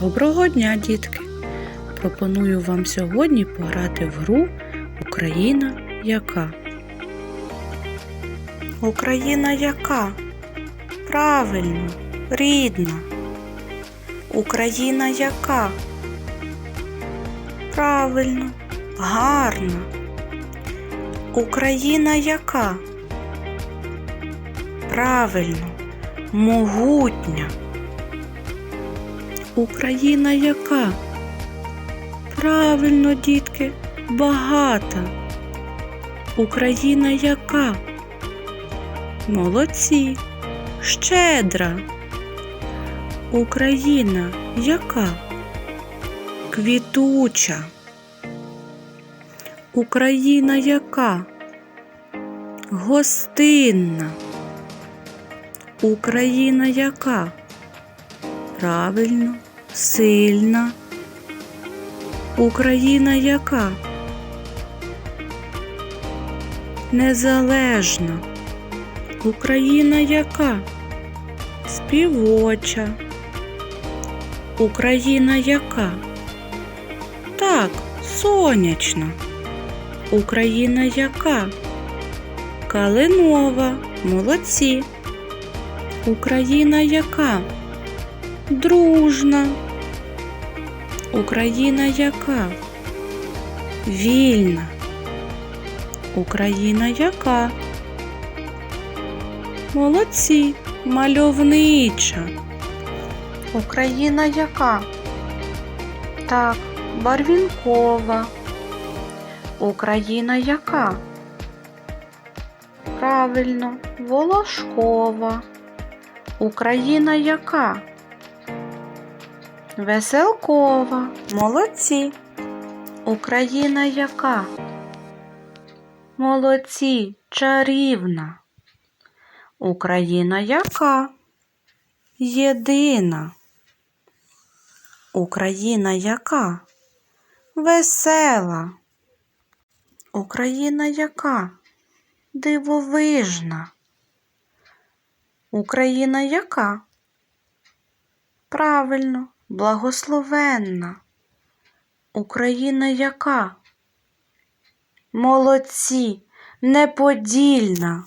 Доброго дня, дітки! Пропоную вам сьогодні пограти в гру Україна яка. Україна яка? Правильно, рідна. Україна яка? Правильно, гарна. Україна яка? Правильно, могутня. Україна яка? Правильно, дітки, багата. Україна яка? Молодці, щедра. Україна яка? Квітуча. Україна яка? Гостинна. Україна яка? Правильно, сильна. Україна яка? Незалежна. Україна яка? Співоча. Україна яка? Так, сонячна. Україна яка? Калинова. Молодці. Україна яка? Дружна. Україна яка? Вільна. Україна яка? Молодці, мальовнича. Україна яка? Так, барвінкова. Україна яка? Правильно, волошкова. Україна яка? Веселкова. Молодці. Україна яка? Молодці, чарівна. Україна яка? Єдина. Україна яка? Весела. Україна яка? Дивовижна. Україна яка? Правильно, благословенна. Україна яка? Молодці, неподільна.